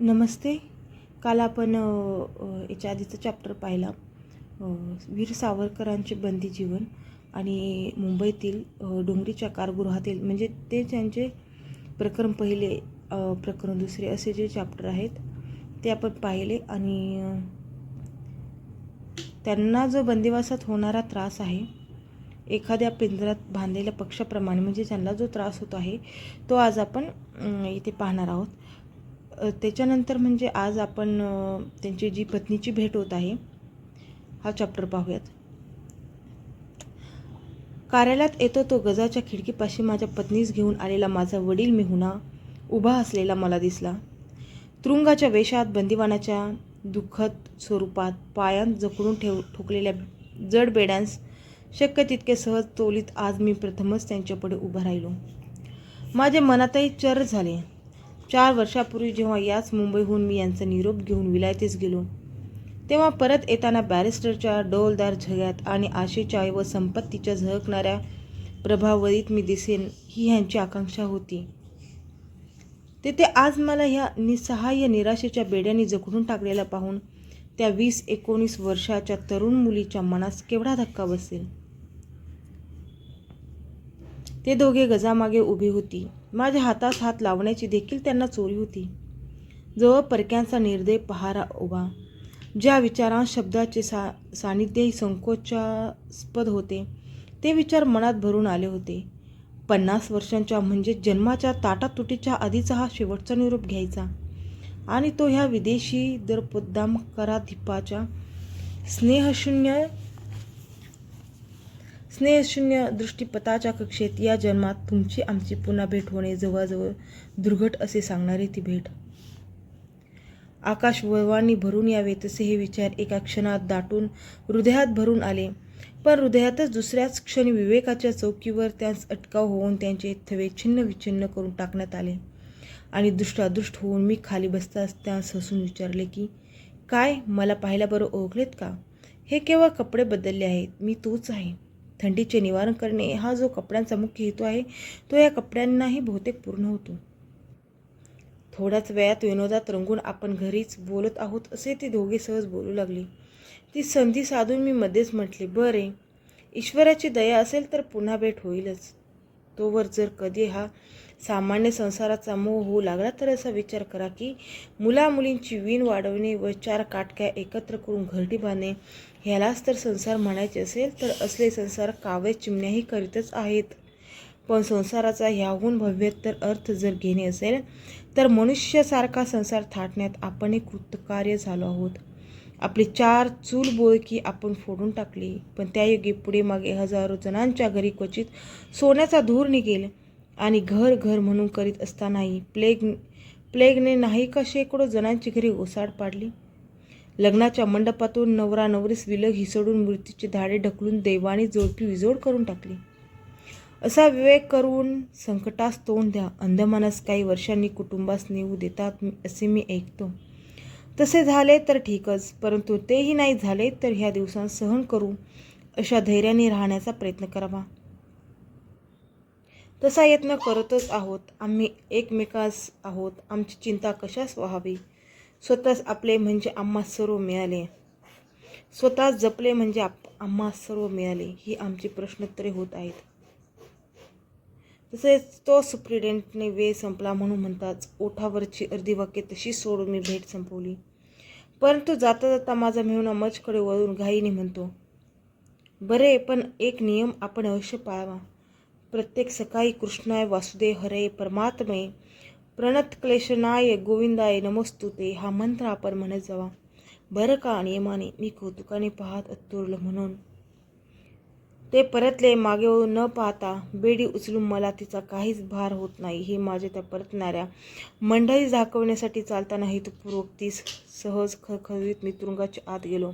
नमस्ते. काल आपण याच्या आधीचं चॅप्टर पाहिला. वीर सावरकरांचे बंदी जीवन आणि मुंबईतील डोंगरीच्या कारगृहातील म्हणजे ते त्यांचे प्रकरण पहिले प्रकरण दुसरे असे जे चॅप्टर आहेत ते आपण पाहिले आणि त्यांना जो बंदिवासात होणारा त्रास आहे एखाद्या पिंजऱ्यात बांधलेल्या पक्षाप्रमाणे म्हणजे त्यांना जो त्रास होत आहे तो आज आपण इथे पाहणार आहोत. त्याच्यानंतर म्हणजे आज आपण त्यांची जी पत्नीची भेट होत आहे हा चॅप्टर पाहूयात. कार्यालयात येतो तो गजाच्या खिडकीपाशी माझ्या पत्नीस घेऊन आलेला माझा वडील मिहुना उभा असलेला मला दिसला. तुरुंगाच्या वेशात बंदिवानाच्या दुःखद स्वरूपात पायांत जखडून ठेव ठोकलेल्या जड बेड्यांस शक्य तितके सहज तोलीत आज मी प्रथमच त्यांच्यापुढे उभा राहिलो. माझे मनातही चर झाले. चार वर्षापूर्वी जेव्हा याच मुंबईहून मी यांचा निरोप घेऊन विलायतीस गेलो तेव्हा परत येताना बॅरिस्टरच्या डोलदार झग्यात आणि आशेच्या व संपत्तीच्या झळकणाऱ्या प्रभावरीत मी दिसेन ही ह्यांची आकांक्षा होती. तेथे आज मला ह्या निसहाय्य निराशेच्या बेड्याने जखडून टाकलेला पाहून त्या वीस एकोणीस वर्षाच्या तरुण मुलीच्या मनास केवढा धक्का बसेल? ते दोघे गजामागे उभी होती. माझ्या हातास हात लावण्याची देखील त्यांना चोरी होती. जवळ परक्यांचा निर्दय पहारा उभा ज्या विचारांत शब्दाचे सा सानिध्यही संकोचास्पद होते ते विचार मनात भरून आले होते. पन्नास वर्षांच्या म्हणजे जन्माच्या ताटातुटीच्या आधीचा हा शेवटचा निरोप घ्यायचा. आणि तो ह्या विदेशी दरपोद्दाम कराधिपाच्या स्नेहशून्य स्नेहशून्य दृष्टीपथाच्या कक्षेत या जन्मात तुमची आमची पुन्हा भेट होणे जवळजवळ दुर्घट असे सांगणारी ती भेट. आकाश वळवांनी भरून यावे तसे हे विचार एका क्षणात दाटून हृदयात भरून आले. पण हृदयातच दुसऱ्याच क्षणी विवेकाच्या चौकीवर त्यास अटकाव होऊन त्यांचे थवे छिन्न विछिन्न करून टाकण्यात आले. आणि दृष्टादृष्ट होऊन मी खाली बसताच त्यास हसून विचारले की काय मला पाहिल्याबरोबर ओळखलेत का? हे केवळ कपडे बदलले आहेत मी तोच आहे. थंडीचे निवारण करणे हा जो कपड्यांचा मुख्य हेतू आहे तो या कपड्यांनाही बहुतेक पूर्ण होतो. थोड्याच वेळात विनोदात रंगून आपण घरीच बोलत आहोत असे ते दोघे सहज बोलू लागले. ती संधी साधून मी मध्येच म्हटले बरे ईश्वराची दया असेल तर पुन्हा भेट होईलच. तोवर जर कधी हा सामान्य संसाराचा मोह होऊ लागला तर असा विचार करा की मुलामुलींची वीण वाढवणे व चार काटक्या एकत्र करून घरटी बांधणे ह्यालाच तर संसार म्हणायचे असेल तर असले संसार काव्य चिमण्याही करीतच आहेत. पण संसाराचा ह्याहून भव्यतर अर्थ जर घेणे असेल तर मनुष्यासारखा संसार थाटण्यात आपणही कृतकार्य झालो आहोत. आपली चार चूल बोळकी आपण फोडून टाकली पण त्या योगी पुढे मागे हजारो जणांच्या घरी क्वचित सोन्याचा धूर निघेल आणि घर घर म्हणून करीत असतानाही प्लेग प्लेगने नाही का शेकडो जणांची घरी ओसाड पाडली? लग्नाच्या मंडपातून नवरा नवरीस विलग हिसडून मृत्यूचे धाडे ढकलून देवाने जोडपी विजोड करून टाकली. असा विवेक करून संकटास तोंड द्या. अंधमानस काही वर्षांनी कुटुंबास नेऊ देतात असे मी ऐकतो. तसे झाले तर ठीकच परंतु तेही नाही झाले तर ह्या दिवसांत सहन करू अशा धैर्याने राहण्याचा प्रयत्न करावा. तसा यत्न करतच आहोत. आम्ही एकमेकास आहोत. आमची चिंता कशास व्हावी? स्वतःच आपले म्हणजे आम्हा सर्व मिळाले. स्वतःच जपले म्हणजे आप आम्हा सर्व मिळाले. ही आमची प्रश्नोत्तरे होत आहेत. तसेच तो सुप्रिडेंटने वेळ संपला म्हणून म्हणताच ओठावरची अर्धी वाक्य तशी सोडून मी भेट संपवली. परंतु जाता जाता माझा मेहुणा मजकडे वळून घाईने म्हणतो बरे पण एक नियम आपण अवश्य पाळावा. प्रत्येक सकाळी कृष्णाय वासुदेव हरे परमात्मे प्रणत क्लेशनाय गोविंदाय नमस्तुते हा मंत्र आपण म्हणत जावा. बरं का नियमाने मी कौतुकाने पाहत अत्तुरलं म्हणून ते परतले मागे न पाहता बेडी उचलून मला तिचा काहीच भार होत नाही. हे माझे त्या परतणाऱ्या मंडळी झाकवण्यासाठी चालताना हेतुपूर्वक ती सहज खळखळीत मी तुरुंगाच्या आत गेलो.